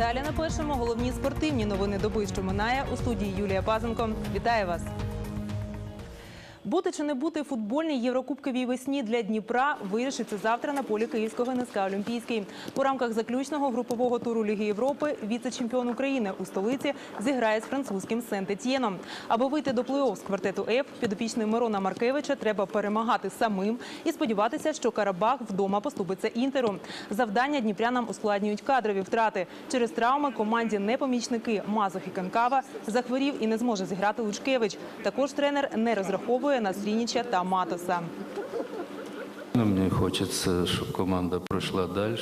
Далі напишемо головні спортивні новини доби, що минає у студії Юлія Пазенко. Вітаю вас. Бути чи не бути футбольній єврокубковій весні для Дніпра вирішиться завтра на полі Київського НСК Олімпійський. У рамках заключного групового туру Ліги Європи віце-чемпіон України у столиці зіграє з французьким Сент-Етьєном. Аби вийти до плей-офф з квартету Ф, підопічний Мирона Маркевича треба перемагати самим і сподіватися, що Карабах вдома поступиться інтеру. Завдання дніпрянам ускладнюють кадрові втрати. Через травми команді не помічники Мазох і Канкава захворів і не зможе зіграти Лучкевич. Також тренер не розраховує на Срініча та Матоса. Ну, Мені хочеться, щоб команда пройшла далі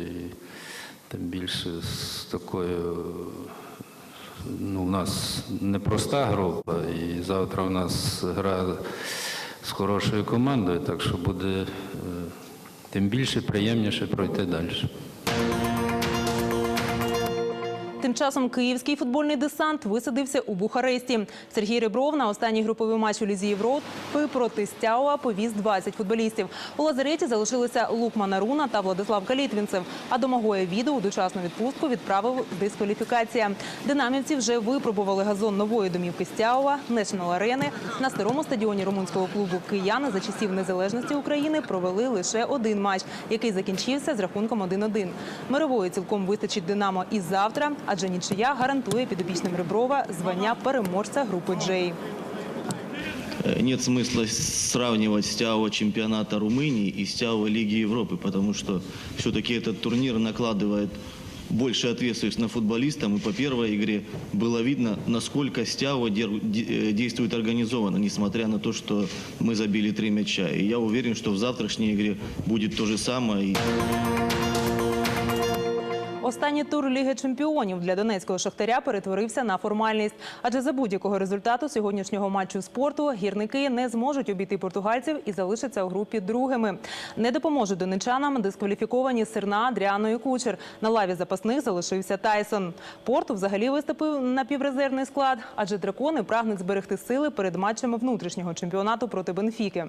і тим більше з такою. Ну, у нас непроста група, і завтра у нас гра з хорошою командою, так що буде е, тим більше приємніше пройти далі. Тим часом київський футбольний десант висадився у Бухаресті. Сергій Ребров на останній груповий матч у Лізі Європи проти Стяуа повіз 20 футболістів. У лазареті залишилися Лукман Аруна та Владислав Калітвінцев. А домагоє відео у дочасну відпустку відправив дискваліфікація. Динамівці вже випробували газон нової домівки Стяуа, Нешнл Арени. На старому стадіоні румунського клубу Кияни за часів незалежності України провели лише один матч, який закінчився з рахунком 1-1. Мирової цілком вистачить Динамо і завтра, адже нічия гарантує підопічним Реброва звання переможця групи Джей. Э, Нет смысла сравнивать стяу чемпионата Румынии и стяу Лиги Европы, потому что все-таки этот турнир накладывает больше ответственность на футболистам. И по первой игре было видно, насколько стяу дер- де- э, действует организованно, несмотря на то, что мы забили три мяча. И я уверен, что в завтрашней игре будет то же самое. Останній тур Ліги чемпіонів для донецького шахтаря перетворився на формальність. Адже за будь-якого результату сьогоднішнього матчу спорту гірники не зможуть обійти португальців і залишаться у групі другими. Не допоможуть донечанам дискваліфіковані Серна, Адріано і Кучер. На лаві запасних залишився Тайсон. Порту взагалі виступив на піврезервний склад, адже дракони прагнуть зберегти сили перед матчами внутрішнього чемпіонату проти Бенфіки.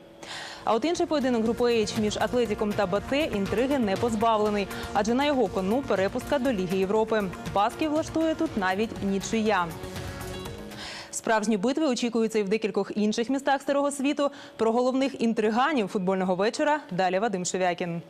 А от інший поєдинок групи H між Атлетіком та Бате інтриги не позбавлений, адже на його кону перепустка до Ліги Європи. Басків влаштує тут навіть нічия. Справжні битви очікуються і в декількох інших містах старого світу. Про головних інтриганів футбольного вечора далі Вадим Шевякін.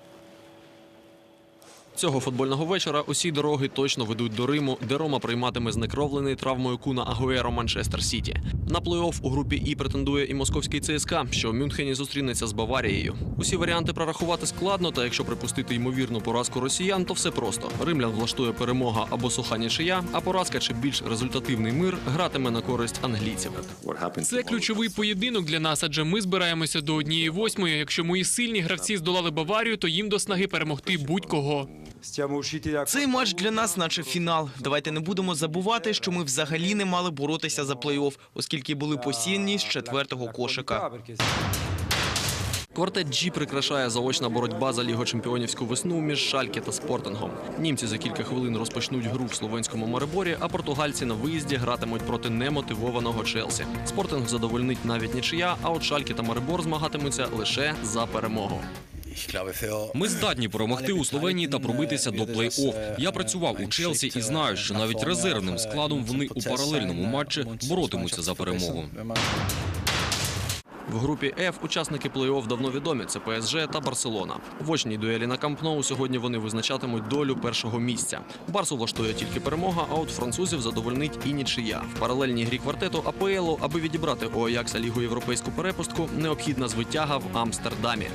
Цього футбольного вечора усі дороги точно ведуть до Риму, де Рома прийматиме знекровлений травмою Куна Агуеро Манчестер Сіті. На плей-офф у групі І претендує і московський ЦСКА, що в Мюнхені зустрінеться з Баварією. Усі варіанти прорахувати складно, та якщо припустити ймовірну поразку росіян, то все просто. Римлян влаштує перемога або суха нічия, а поразка чи більш результативний мир гратиме на користь англійців. Це ключовий поєдинок для нас, адже ми збираємося до однієї восьмої. Якщо мої сильні гравці здолали Баварію, то їм до снаги перемогти будь-кого. Цей матч для нас, наче фінал. Давайте не будемо забувати, що ми взагалі не мали боротися за плей-офф, оскільки були посіяні з четвертого кошика. Квартет G прикрашає заочна боротьба за лігочемпіонівську весну між Шальке та Спортингом. Німці за кілька хвилин розпочнуть гру в словенському Мариборі, а португальці на виїзді гратимуть проти немотивованого Челсі. Спортинг задовольнить навіть нічия, а от Шальке та Марибор змагатимуться лише за перемогу. Ми здатні перемогти у Словенії та пробитися до плей-офф. Я працював у Челсі і знаю, що навіть резервним складом вони у паралельному матчі боротимуться за перемогу. В групі F учасники плей-офф давно відомі. Це ПСЖ та Барселона. В очній дуелі на Камп Ноу сьогодні вони визначатимуть долю першого місця. Барсу влаштує тільки перемога, а от французів задовольнить і нічия. В паралельній грі квартету АПЛу, аби відібрати у Аякса лігу європейську перепустку, необхідна звитяга в Амстердамі.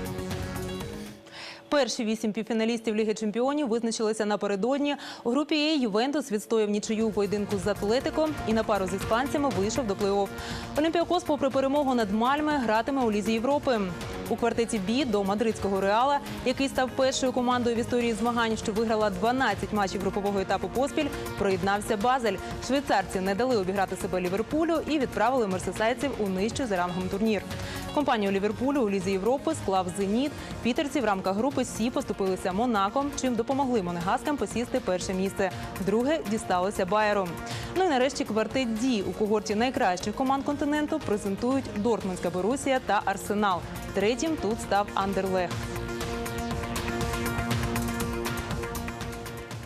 Перші вісім півфіналістів Ліги Чемпіонів визначилися напередодні. У групі Е Ювентус відстояв нічию у поєдинку з Атлетико і на пару з іспанцями вийшов до плей-офф. Олімпіакос, попри перемогу над Мальми, гратиме у Лізі Європи. У квартеті Бі до мадридського Реала, який став першою командою в історії змагань, що виграла 12 матчів групового етапу поспіль, приєднався Базель. Швейцарці не дали обіграти себе Ліверпулю і відправили мерсесайців у нижчий за рангом турнір. Компанію Ліверпулю у Лізі Європи склав Зеніт. Пітерці в рамках групи Сі поступилися Монаком, чим допомогли монегаскам посісти перше місце. Друге дісталося Байеру. Ну і нарешті квартет Ді у когорті найкращих команд континенту презентують Дортмундська Борусія та Арсенал. Третім тут став Андерлех.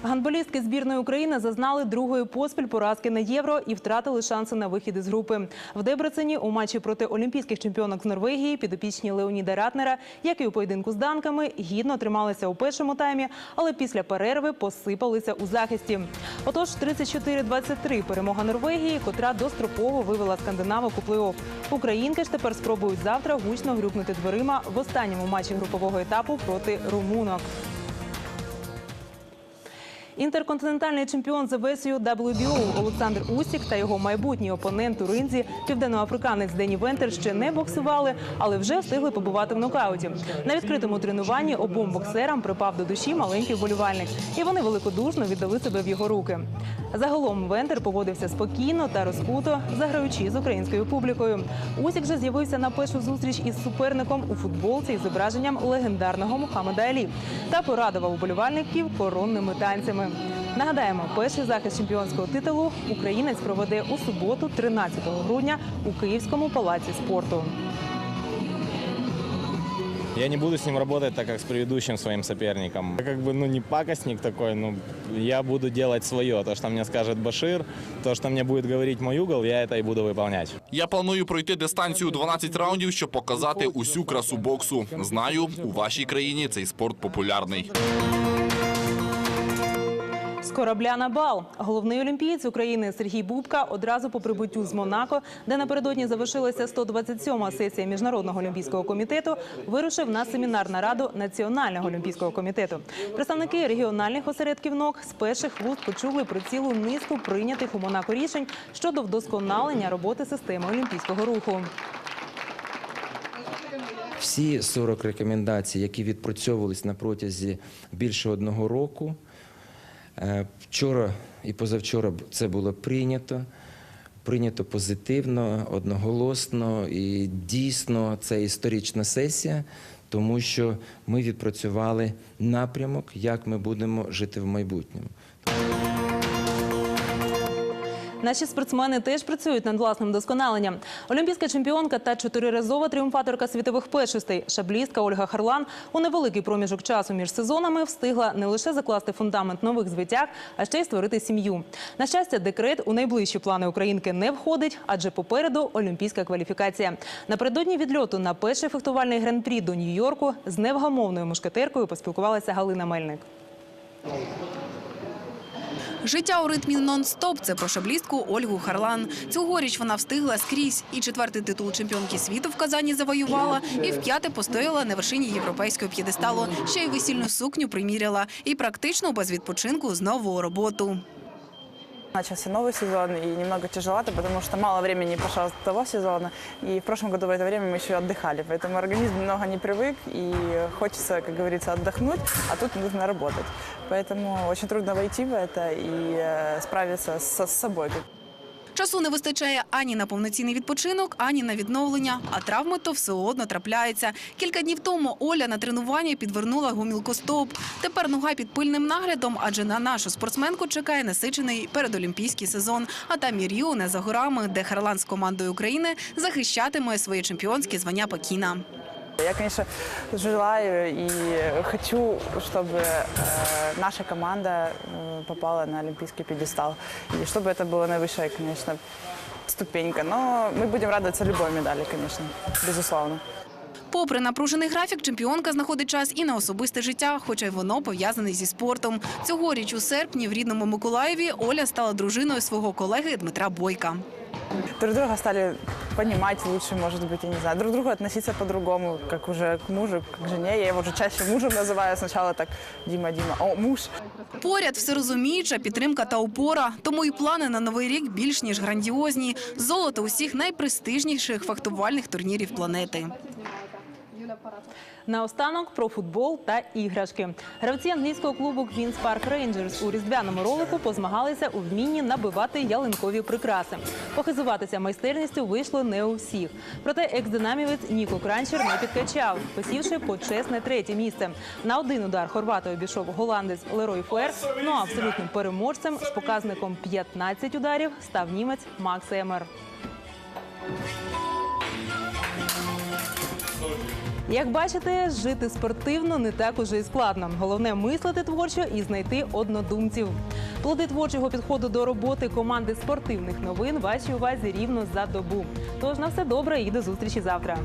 Гандболістки збірної України зазнали другої поспіль поразки на євро і втратили шанси на вихід із групи. В Дебрецені у матчі проти олімпійських чемпіонок з Норвегії підопічні Леоніда Ратнера, як і у поєдинку з данками, гідно трималися у першому таймі, але після перерви посипалися у захисті. Отож, 34-23 перемога Норвегії, котра достроково вивела скандинавок у плей-офф. Українки ж тепер спробують завтра гучно грюкнути дверима в останньому матчі групового етапу проти румунок. Інтерконтинентальний чемпіон за версією WBO Олександр Усік та його майбутній опонент у ринзі, південноафриканець Дені Вентер, ще не боксували, але вже встигли побувати в нокауті. На відкритому тренуванні обом боксерам припав до душі маленький вболівальник, і вони великодушно віддали себе в його руки. Загалом Вентер поводився спокійно та розкуто, заграючи з українською публікою. Усік же з'явився на першу зустріч із суперником у футболці із зображенням легендарного Мухаммеда Алі та порадував уболівальників коронними танцями Нагадаємо, перший захист чемпіонського титулу українець проведе у суботу, 13 грудня, у Київському палаці спорту. Я не буду с ним работать так, как с предыдущим своим соперником. Я как бы, ну, не пакостник такой, но я буду делать свое. То, что мне скажет Башир, то, что мне будет говорить мой угол, я это и буду выполнять. Я планую пройти дистанцію 12 раундів, щоб показати усю красу боксу. Знаю, у вашій країні цей спорт популярний. З корабля на бал. Головний олімпієць України Сергій Бубка одразу по прибуттю з Монако, де напередодні завершилася 127-ма сесія Міжнародного олімпійського комітету, вирушив на семінар нараду Національного олімпійського комітету. Представники регіональних осередків НОК з перших вуст почули про цілу низку прийнятих у Монако рішень щодо вдосконалення роботи системи олімпійського руху. Всі 40 рекомендацій, які відпрацьовувались на протязі більше одного року, вчора і позавчора це було прийнято. Прийнято позитивно, одноголосно і дійсно це історична сесія, тому що ми відпрацювали напрямок, як ми будемо жити в майбутньому. Наші спортсмени теж працюють над власним досконаленням. Олімпійська чемпіонка та чотириразова тріумфаторка світових першостей шаблістка Ольга Харлан у невеликий проміжок часу між сезонами встигла не лише закласти фундамент нових звитяг, а ще й створити сім'ю. На щастя, декрет у найближчі плани українки не входить, адже попереду олімпійська кваліфікація. Напередодні відльоту на перший фехтувальний гран-прі до Нью-Йорку з невгамовною мушкетеркою поспілкувалася Галина Мельник. Життя у ритмі нон-стоп – це про шаблістку Ольгу Харлан. Цьогоріч вона встигла скрізь. І четвертий титул чемпіонки світу в Казані завоювала, і вп'яте постояла на вершині європейського п'єдесталу. Ще й весільну сукню приміряла. І практично без відпочинку знову у роботу. Начался новый сезон, и немного тяжеловато, потому что мало времени прошло с того сезона. И в прошлом году в это время мы еще отдыхали, поэтому организм немного не привык, и хочется, как говорится, отдохнуть, а тут нужно работать. Поэтому очень трудно войти в это и э, справиться со- с собой. Часу не вистачає ані на повноцінний відпочинок, ані на відновлення. А травми то все одно трапляються. Кілька днів тому Оля на тренуванні підвернула гомілкостоп. Тепер нога під пильним наглядом, адже на нашу спортсменку чекає насичений передолімпійський сезон. А там і Ріо не за горами, де Харлан з командою України захищатиме своє чемпіонське звання Пекіна. Я, конечно, желаю и хочу, чтобы э, наша команда э, попала на олимпийский пьедестал. И чтобы это была наивысшая, конечно, ступенька. Но мы будем радоваться любой медали, конечно, безусловно. Попри напружений графік, чемпіонка знаходить час і на особисте життя, хоча й воно пов'язане зі спортом. Цьогоріч у серпні в рідному Миколаєві Оля стала дружиною свого колеги Дмитра Бойка. Друг друга стали понимать лучше, может быть, я не знаю, друг к другу относиться по-другому, как уже к мужу, к жене. Я его уже чаще мужем називаю Сначала так Дима, Дима, о, муж. Поряд все розуміюча, підтримка та опора. Тому і плани на новий рік більш ніж грандіозні. Золото усіх найпрестижніших фехтувальних турнірів планети. Наостанок про футбол та іграшки. Гравці англійського клубу Queen's Park Rangers у різдвяному ролику позмагалися у вмінні набивати ялинкові прикраси. Похизуватися майстерністю вийшло не у всіх. Проте екс-динамівець Ніко Кранчер не підкачав, посівши почесне третє місце. На один удар хорвата обійшов голландець Лерой Фуер. Ну а абсолютним переможцем з показником 15 ударів став німець Макс Емер. Як бачите, жити спортивно не так уже і складно. Головне мислити творчо і знайти однодумців. Плоди творчого підходу до роботи команди спортивних новин вашій увазі рівно за добу. Тож на все добре і до зустрічі завтра.